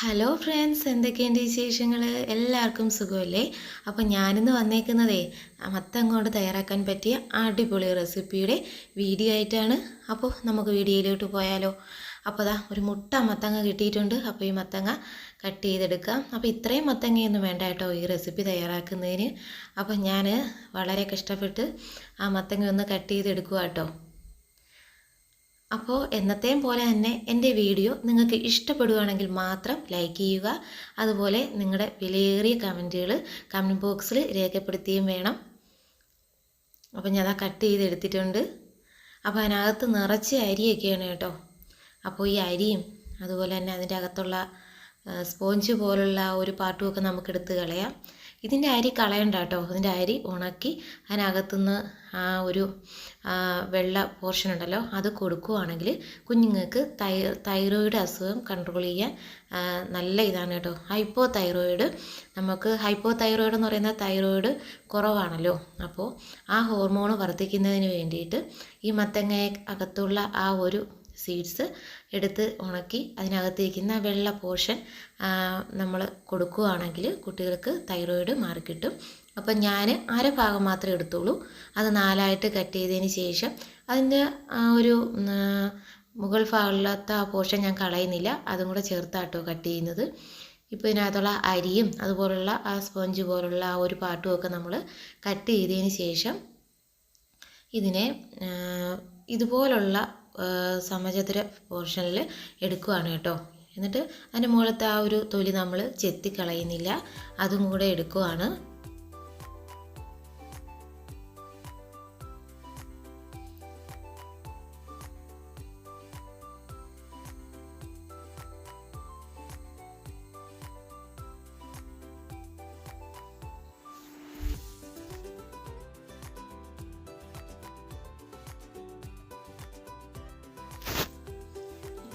Hello friends എന്തൊക്കെയുണ്ട് വിശേഷങ്ങൾ എല്ലാവർക്കും സുഖമല്ലേ? അപ്പോൾ ഞാനിന്ന് വന്നേക്കുന്നതേ മത്തം കൊണ്ട് തയ്യാറാക്കാൻ പറ്റിയ അടിപൊളി റെസിപ്പിയുടെ വീഡിയോ ആയിട്ടാണ്. അപ്പോൾ നമുക്ക് വീഡിയോയിലോട്ട് പോയാലോ. അപ്പോൾ അതാ ഒരു മുട്ട മത്തങ്ങ കിട്ടിയിട്ടുണ്ട്. അപ്പോൾ ഈ മത്തങ്ങ കട്ട് ചെയ്തെടുക്കാം. അപ്പോൾ ഇത്രയും മത്തങ്ങയൊന്നും വേണ്ട കേട്ടോ ഈ റെസിപ്പി തയ്യാറാക്കുന്നതിന്. അപ്പോൾ ഞാൻ വളരെ കഷ്ടപ്പെട്ട് ആ മത്തങ്ങ ഒന്ന് കട്ട് ചെയ്തെടുക്കുക കേട്ടോ. അപ്പോൾ എന്നത്തെയും പോലെ തന്നെ എന്റെ വീഡിയോ നിങ്ങൾക്ക് ഇഷ്ടപ്പെടുകയാണെങ്കിൽ മാത്രം ലൈക്ക് ചെയ്യുക. അതുപോലെ നിങ്ങളുടെ വിലയേറിയ കമന്റുകൾ കമന്റ് ബോക്സിൽ രേഖപ്പെടുത്തുകയും വേണം. അപ്പോൾ ഞാനത് കട്ട് ചെയ്തെടുത്തിട്ടുണ്ട്. അപ്പോൾ അതിനകത്ത് നിറച്ച് അരിയൊക്കെയാണ് കേട്ടോ. അപ്പോൾ ഈ അരിയും അതുപോലെ തന്നെ അതിന്റെ അകത്തുള്ള സ്പോഞ്ച് പോലുള്ള ഒരു പാട്ടുമൊക്കെ നമുക്ക് എടുത്ത് കളയാം. ഇതിന്റെ അരി കളയണ്ട കേട്ടോ ഇതിന്റെ അരി ഉണക്കി അതിനകത്തുനിന്ന് ആ ഒരു വെള്ള പോർഷൻ ഉണ്ടല്ലോ അത് കൊടുക്കുകയാണെങ്കിൽ കുഞ്ഞുങ്ങൾക്ക് തൈ തൈറോയിഡ് അസുഖം കൺട്രോൾ ചെയ്യാൻ നല്ല ഇതാണ് കേട്ടോ. ഹൈപ്പോ തൈറോയിഡ് നമുക്ക് ഹൈപ്പോ തൈറോയിഡ് എന്ന് പറയുന്ന തൈറോയിഡ് കുറവാണല്ലോ. അപ്പോൾ ആ ഹോർമോൺ വർദ്ധിക്കുന്നതിന് വേണ്ടിയിട്ട് ഈ മത്തങ്ങ അകത്തുള്ള ആ ഒരു സീഡ്സ് എടുത്ത് ഉണക്കി അതിനകത്തിരിക്കുന്ന വെള്ള പോർഷൻ നമ്മൾ കൊടുക്കുകയാണെങ്കിൽ കുട്ടികൾക്ക് തൈറോയിഡ് മാറിക്കിട്ടും അപ്പം ഞാൻ അര ഭാഗം മാത്രമേ എടുത്തുള്ളൂ. അത് നാലായിട്ട് കട്ട് ചെയ്തതിന് ശേഷം അതിന്റെ ഒരു മുകൾ ഭാഗമില്ലാത്ത ആ പോർഷൻ ഞാൻ കളയുന്നില്ല. അതും കൂടെ ചേർത്താട്ടോ കട്ട് ചെയ്യുന്നത്. ഇപ്പോൾ ഇതിനകത്തുള്ള അരിയും അതുപോലുള്ള ആ സ്പോഞ്ച് പോലുള്ള ആ ഒരു പാട്ടുമൊക്കെ നമ്മൾ കട്ട് ചെയ്തതിന് ശേഷം ഇതിനെ ഇതുപോലുള്ള സമചതുര പോർഷനിൽ എടുക്കുകയാണ് കേട്ടോ. എന്നിട്ട് അതിന്റെ മുകളിലത്തെ ആ ഒരു തൊലി നമ്മൾ ചെത്തി കളയുന്നില്ല അതും കൂടെ എടുക്കുവാണ്.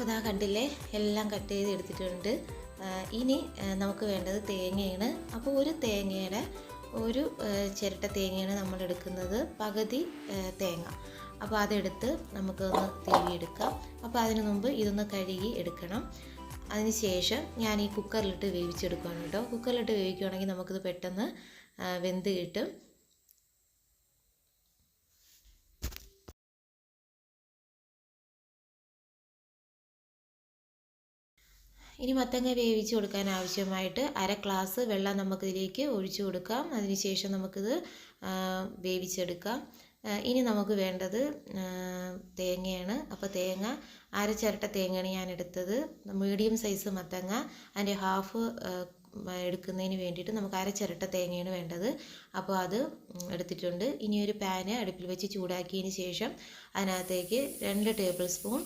അപ്പോൾ ഇതാ കണ്ടില്ലേ? എല്ലാം കട്ട് ചെയ്ത് എടുത്തിട്ടുണ്ട്. ഇനി നമുക്ക് വേണ്ടത് തേങ്ങയാണ്. അപ്പോൾ ഒരു തേങ്ങയുടെ ഒരു ചിരട്ട തേങ്ങയാണ് നമ്മൾ എടുക്കുന്നത്. പകുതി തേങ്ങ. അപ്പോൾ അതെടുത്ത് നമുക്കൊന്ന് തിരിയെടുക്കാം അപ്പോൾ അതിന് മുമ്പ് ഇതൊന്ന് കഴുകി എടുക്കണം. അതിന് ശേഷം ഞാൻ ഈ കുക്കറിലിട്ട് വേവിച്ചെടുക്കുകയാണ് കേട്ടോ. കുക്കറിലിട്ട് വേവിക്കുകയാണെങ്കിൽ നമുക്കിത് പെട്ടെന്ന് വെന്ത് കിട്ടും. ഇനി മത്തങ്ങ വേവിച്ച് കൊടുക്കാൻ ആവശ്യമായിട്ട് അര ഗ്ലാസ് വെള്ളം നമുക്കിതിലേക്ക് ഒഴിച്ചു കൊടുക്കാം. അതിനുശേഷം നമുക്കിത് വേവിച്ചെടുക്കാം. ഇനി നമുക്ക് വേണ്ടത് തേങ്ങയാണ്. അപ്പോൾ തേങ്ങ അര ചിരട്ട തേങ്ങയാണ് ഞാൻ എടുത്തത് മീഡിയം സൈസ് മത്തങ്ങ അതിന്റെ ഹാഫ് എടുക്കുന്നതിന് വേണ്ടിയിട്ട് നമുക്ക് അര ചിരട്ട തേങ്ങയാണ് വേണ്ടത്. അപ്പോൾ അത് എടുത്തിട്ടുണ്ട്. ഇനി ഒരു പാന് അടുപ്പിൽ വെച്ച് ചൂടാക്കിയതിന് ശേഷം അതിനകത്തേക്ക് രണ്ട് ടേബിൾ സ്പൂൺ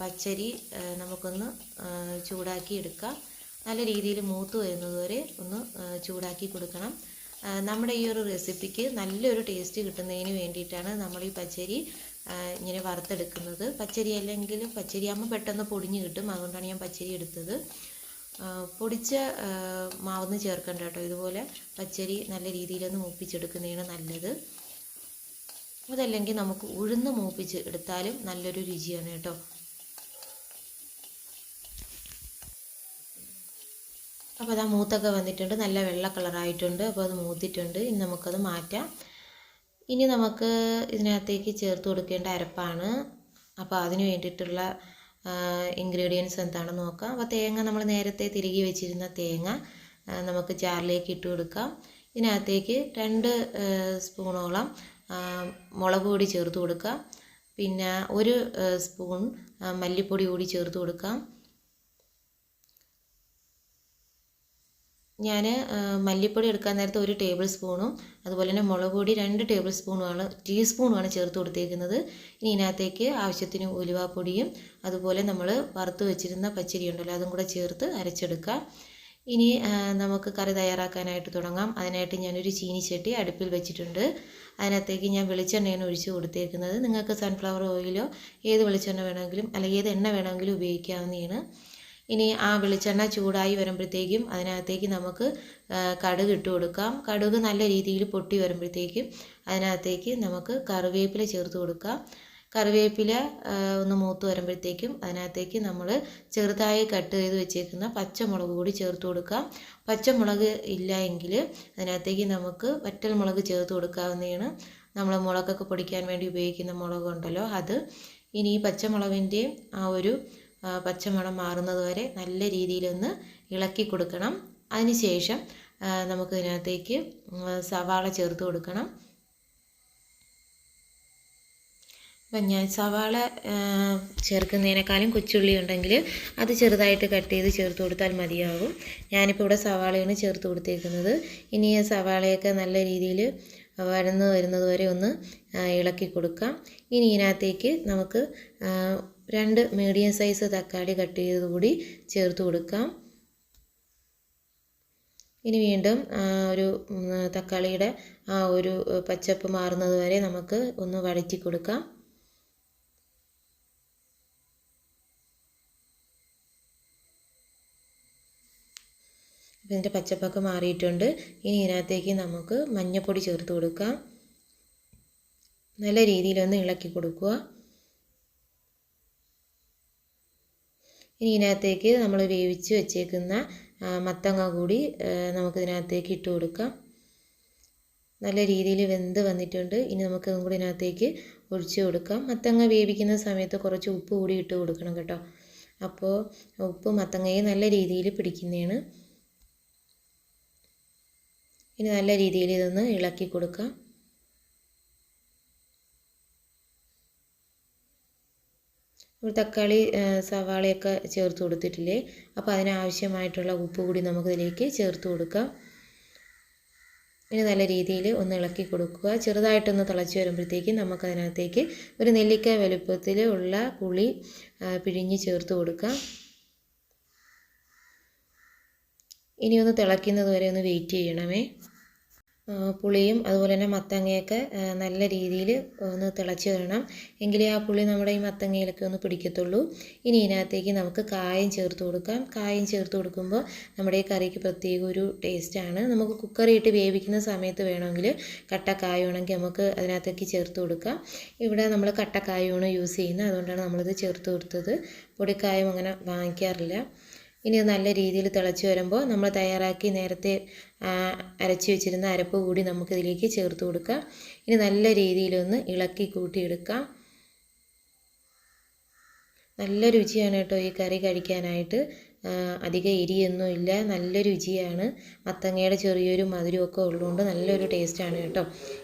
പച്ചരി നമുക്കൊന്ന് ചൂടാക്കി എടുക്കാം. നല്ല രീതിയിൽ മൂത്ത് വരുന്നത് വരെ ഒന്ന് ചൂടാക്കി കൊടുക്കണം. നമ്മുടെ ഈ ഒരു റെസിപ്പിക്ക് നല്ലൊരു ടേസ്റ്റ് കിട്ടുന്നതിന് വേണ്ടിയിട്ടാണ് നമ്മൾ ഈ പച്ചരി ഇങ്ങനെ വറുത്തെടുക്കുന്നത്. പച്ചരി അല്ലെങ്കിൽ പച്ചരി ആകുമ്പോൾ പെട്ടെന്ന് പൊടിഞ്ഞ് കിട്ടും. അതുകൊണ്ടാണ് ഞാൻ പച്ചരി എടുത്തത്. പൊടിച്ച മാവൊന്നും ചേർക്കണ്ട കേട്ടോ. ഇതുപോലെ പച്ചരി നല്ല രീതിയിലൊന്ന് മൂപ്പിച്ചെടുക്കുന്നതാണ് നല്ലത്. അതല്ലെങ്കിൽ നമുക്ക് ഉഴുന്ന് മൂപ്പിച്ച് എടുത്താലും നല്ലൊരു രുചിയാണ് കേട്ടോ. അപ്പോൾ അതാ മൂത്തൊക്കെ വന്നിട്ടുണ്ട്. നല്ല വെള്ള കളറായിട്ടുണ്ട്. അപ്പോൾ അത് മൂത്തിട്ടുണ്ട്. ഇനി നമുക്കത് മാറ്റാം. ഇനി നമുക്ക് ഇതിനകത്തേക്ക് ചേർത്ത് കൊടുക്കേണ്ട അരപ്പാണ്. അപ്പോൾ അതിന് വേണ്ടിയിട്ടുള്ള ഇൻഗ്രീഡിയൻസ് എന്താണെന്ന് നോക്കാം. അപ്പോൾ തേങ്ങ നമ്മൾ നേരത്തെ തിരികെ വെച്ചിരുന്ന തേങ്ങ നമുക്ക് ചാറിലേക്ക് ഇട്ട് കൊടുക്കാം. ഇതിനകത്തേക്ക് രണ്ട് സ്പൂണോളം മുളക് പൊടി ചേർത്ത് കൊടുക്കാം പിന്നെ ഒരു സ്പൂൺ മല്ലിപ്പൊടി കൂടി ചേർത്ത് കൊടുക്കാം ഞാൻ മല്ലിപ്പൊടി എടുക്കാൻ നേരത്തെ ഒരു ടേബിൾ സ്പൂണും അതുപോലെ തന്നെ മുളക് പൊടി രണ്ട് ടേബിൾ സ്പൂണുമാണ് ടീസ്പൂണുമാണ് ചേർത്ത് കൊടുത്തേക്കുന്നത്. ഇനി ഇതിനകത്തേക്ക് ആവശ്യത്തിന് ഉലുവാപ്പൊടിയും അതുപോലെ നമ്മൾ വറുത്ത് വെച്ചിരുന്ന പച്ചരി ഉണ്ടല്ലോ അതും കൂടെ ചേർത്ത് അരച്ചെടുക്കാം ഇനി നമുക്ക് കറി തയ്യാറാക്കാനായിട്ട് തുടങ്ങാം. അതിനായിട്ട് ഞാനൊരു ചീനിച്ചട്ടി അടുപ്പിൽ വെച്ചിട്ടുണ്ട്. അതിനകത്തേക്ക് ഞാൻ വെളിച്ചെണ്ണയാണ് ഒഴിച്ച് കൊടുത്തേക്കുന്നത്. നിങ്ങൾക്ക് സൺഫ്ലവർ ഓയിലോ ഏത് വെളിച്ചെണ്ണ വേണമെങ്കിലും അല്ലെങ്കിൽ ഏത് എണ്ണ വേണമെങ്കിലും ഉപയോഗിക്കാവുന്നതാണ്. ഇനി ആ വെളിച്ചെണ്ണ ചൂടായി വരുമ്പോഴത്തേക്കും അതിനകത്തേക്ക് നമുക്ക് കടുക് ഇട്ട് കൊടുക്കാം. കടുക് നല്ല രീതിയിൽ പൊട്ടി വരുമ്പോഴത്തേക്കും അതിനകത്തേക്ക് നമുക്ക് കറിവേപ്പില ചേർത്ത് കൊടുക്കാം. കറിവേപ്പില ഒന്ന് മൂത്ത് വരുമ്പോഴത്തേക്കും അതിനകത്തേക്ക് നമ്മൾ ചെറുതായി കട്ട് ചെയ്ത് വെച്ചേക്കുന്ന പച്ചമുളക് കൂടി ചേർത്ത് കൊടുക്കാം. പച്ചമുളക് ഇല്ല എങ്കിൽ അതിനകത്തേക്ക് നമുക്ക് വറ്റൽ മുളക് ചേർത്ത് കൊടുക്കാവുന്നതാണ്. നമ്മൾ മുളകൊക്കെ പൊടിക്കാൻ വേണ്ടി ഉപയോഗിക്കുന്ന മുളകുണ്ടല്ലോ അത്. ഇനി ഈ പച്ചമുളകിന്റെയും ആ ഒരു പച്ചമണം മാറുന്നത് വരെ നല്ല രീതിയിലൊന്ന് ഇളക്കി കൊടുക്കണം. അതിനുശേഷം നമുക്ക് ഇതിനകത്തേക്ക് സവാള ചേർത്ത് കൊടുക്കണം. അപ്പം ഞാൻ സവാള ചേർക്കുന്നതിനേക്കാളും കൊച്ചുള്ളി ഉണ്ടെങ്കിൽ അത് ചെറുതായിട്ട് കട്ട് ചെയ്ത് ചേർത്ത് കൊടുത്താൽ മതിയാകും ഞാനിപ്പോൾ ഇവിടെ സവാളയാണ് ചേർത്ത് കൊടുത്തേക്കുന്നത്. ഇനി സവാളയൊക്കെ നല്ല രീതിയിൽ വരന്ന് വരുന്നത് വരെ ഒന്ന് ഇളക്കി കൊടുക്കാം. ഇനി ഇതിനകത്തേക്ക് നമുക്ക് രണ്ട് മീഡിയം സൈസ് തക്കാളി കട്ട് ചെയ്ത് കൂടി ചേർത്ത് കൊടുക്കാം. ഇനി വീണ്ടും ഒരു തക്കാളിയുടെ ആ ഒരു പച്ചപ്പ് മാറുന്നത് വരെ നമുക്ക് ഒന്ന് വഴറ്റി കൊടുക്കാം. ഇതിന്റെ പച്ചപ്പൊക്കെ മാറിയിട്ടുണ്ട്. ഇനി ഇതിനകത്തേക്ക് നമുക്ക് മഞ്ഞൾപ്പൊടി ചേർത്ത് കൊടുക്കാം. നല്ല രീതിയിലൊന്ന് ഇളക്കി കൊടുക്കുക. ഇനി ഇതിനകത്തേക്ക് നമ്മൾ വേവിച്ച് വെച്ചേക്കുന്ന മത്തങ്ങ കൂടി നമുക്കിതിനകത്തേക്ക് ഇട്ട് കൊടുക്കാം. നല്ല രീതിയിൽ വെന്ത് വന്നിട്ടുണ്ട്. ഇനി നമുക്ക് അതും കൂടി ഇതിനകത്തേക്ക് ഒഴിച്ചു കൊടുക്കാം. മത്തങ്ങ വേവിക്കുന്ന സമയത്ത് കുറച്ച് ഉപ്പ് കൂടി ഇട്ട് കൊടുക്കണം കേട്ടോ. അപ്പോൾ ഉപ്പ് മത്തങ്ങയെ നല്ല രീതിയിൽ പിടിക്കുന്നതാണ്. ഇനി നല്ല രീതിയിൽ ഇതൊന്ന് ഇളക്കി കൊടുക്കാം. തക്കാളി സവാളയൊക്കെ ചേർത്ത് കൊടുത്തിട്ടില്ലേ? അപ്പോൾ അതിനാവശ്യമായിട്ടുള്ള ഉപ്പ് കൂടി നമുക്കിതിലേക്ക് ചേർത്ത് കൊടുക്കാം. ഇനി നല്ല രീതിയിൽ ഒന്ന് ഇളക്കി കൊടുക്കുക. ചെറുതായിട്ടൊന്ന് തിളച്ച് വരുമ്പോഴത്തേക്കും നമുക്കതിനകത്തേക്ക് ഒരു നെല്ലിക്ക വലുപ്പത്തിൽ ഉള്ള പുളി പിഴിഞ്ഞ് ചേർത്ത് കൊടുക്കാം. ഇനി ഒന്ന് തിളയ്ക്കുന്നത് വരെ ഒന്ന് വെയിറ്റ് ചെയ്യണമേ. പുളിയും അതുപോലെ തന്നെ മത്തങ്ങയൊക്കെ നല്ല രീതിയിൽ ഒന്ന് തിളച്ച് വരണം. എങ്കിലേ ആ പുളി നമ്മുടെ ഈ മത്തങ്ങയിലൊക്കെ ഒന്ന് പിടിക്കത്തുള്ളൂ. ഇനി ഇതിനകത്തേക്ക് നമുക്ക് കായം ചേർത്ത് കൊടുക്കാം. കായം ചേർത്ത് കൊടുക്കുമ്പോൾ നമ്മുടെ ഈ കറിക്ക് പ്രത്യേക ഒരു ടേസ്റ്റാണ് നമുക്ക് കുക്കറിയിട്ട് വേവിക്കുന്ന സമയത്ത് വേണമെങ്കിൽ കട്ടക്കായമാണെങ്കിൽ നമുക്ക് അതിനകത്തേക്ക് ചേർത്ത് കൊടുക്കാം. ഇവിടെ നമ്മൾ കട്ടക്കായമാണ് യൂസ് ചെയ്യുന്നത്. അതുകൊണ്ടാണ് നമ്മളിത് ചേർത്ത് കൊടുത്തത്. പൊടിക്കായം അങ്ങനെ വാങ്ങിക്കാറില്ല. ഇനി നല്ല രീതിയിൽ തിളച്ച് വരുമ്പോൾ നമ്മൾ തയ്യാറാക്കി നേരത്തെ അരച്ച് വെച്ചിരുന്ന അരപ്പ് കൂടി നമുക്കിതിലേക്ക് ചേർത്ത് കൊടുക്കാം. ഇനി നല്ല രീതിയിലൊന്ന് ഇളക്കി കൂട്ടിയെടുക്കാം. നല്ല രുചിയാണ് കേട്ടോ ഈ കറി കഴിക്കാനായിട്ട്. അധികം എരിയൊന്നും ഇല്ല. നല്ല രുചിയാണ്. മത്തങ്ങയുടെ ചെറിയൊരു മധുരമൊക്കെ ഉള്ളതുകൊണ്ട് നല്ലൊരു ടേസ്റ്റാണ് കേട്ടോ.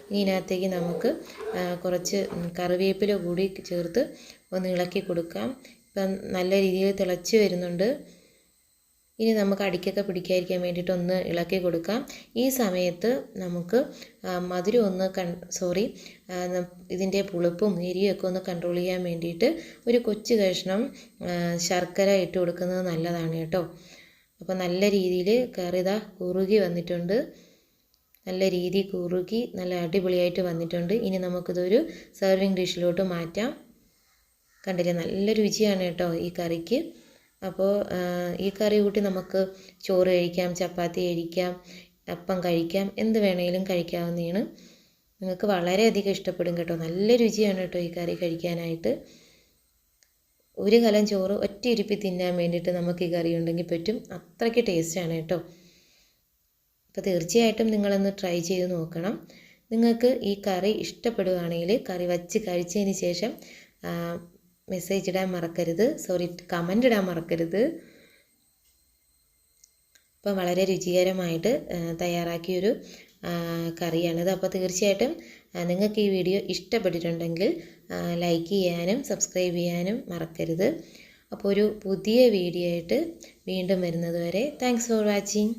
ഇനി ഇതിനകത്തേക്ക് നമുക്ക് കുറച്ച് കറിവേപ്പില കൂടി ചേർത്ത് ഒന്ന് ഇളക്കി കൊടുക്കാം. ഇപ്പം നല്ല രീതിയിൽ തിളച്ച് വരുന്നുണ്ട്. ഇനി നമുക്ക് അടിക്കൊക്കെ പിടിക്കാതിരിക്കാൻ വേണ്ടിയിട്ട് ഒന്ന് ഇളക്കി കൊടുക്കാം. ഈ സമയത്ത് നമുക്ക് മധുരം ഒന്ന് കൺ സോറി ഇതിന്റെ പുളിപ്പും എരിയൊക്കെ ഒന്ന് കൺട്രോൾ ചെയ്യാൻ വേണ്ടിയിട്ട് ഒരു കൊച്ചു കഷ്ണം ശർക്കര ഇട്ട് കൊടുക്കുന്നത് നല്ലതാണ് കേട്ടോ. അപ്പോൾ നല്ല രീതിയിൽ കറിത കുറുകി വന്നിട്ടുണ്ട്. നല്ല രീതി കുറുകി നല്ല അടിപൊളിയായിട്ട് വന്നിട്ടുണ്ട്. ഇനി നമുക്കിതൊരു സെർവിങ് ഡിഷിലോട്ട് മാറ്റാം. കണ്ടില്ലേ? നല്ല രുചിയാണ് കേട്ടോ ഈ കറിക്ക്. അപ്പോൾ ഈ കറി കൂട്ടി നമുക്ക് ചോറ് കഴിക്കാം ചപ്പാത്തി കഴിക്കാം അപ്പം കഴിക്കാം എന്ത് വേണമെങ്കിലും കഴിക്കാവുന്നതാണ്. നിങ്ങൾക്ക് വളരെയധികം ഇഷ്ടപ്പെടും കേട്ടോ. നല്ല രുചിയാണ് കേട്ടോ ഈ കറി കഴിക്കാനായിട്ട്. ഒരു കലം ചോറ് ഒറ്റ തിന്നാൻ വേണ്ടിയിട്ട് നമുക്ക് ഈ കറി ഉണ്ടെങ്കിൽ പറ്റും. അത്രയ്ക്ക് ടേസ്റ്റാണ് കേട്ടോ. അപ്പോൾ തീർച്ചയായിട്ടും നിങ്ങളൊന്ന് ട്രൈ ചെയ്ത് നോക്കണം. നിങ്ങൾക്ക് ഈ കറി ഇഷ്ടപ്പെടുകയാണെങ്കിൽ കറി വച്ച് കഴിച്ചതിന് ശേഷം മെസ്സേജ് ഇടാൻ മറക്കരുത്. സോറി കമന്റ് ഇടാൻ മറക്കരുത്. അപ്പം വളരെ രുചികരമായിട്ട് തയ്യാറാക്കിയൊരു കറിയാണിത് അപ്പോൾ തീർച്ചയായിട്ടും നിങ്ങൾക്ക് ഈ വീഡിയോ ഇഷ്ടപ്പെട്ടിട്ടുണ്ടെങ്കിൽ ലൈക്ക് ചെയ്യാനും സബ്സ്ക്രൈബ് ചെയ്യാനും മറക്കരുത്. അപ്പോൾ ഒരു പുതിയ വീഡിയോ ആയിട്ട് വീണ്ടും വരുന്നത് വരെ താങ്ക്സ് ഫോർ വാച്ചിങ്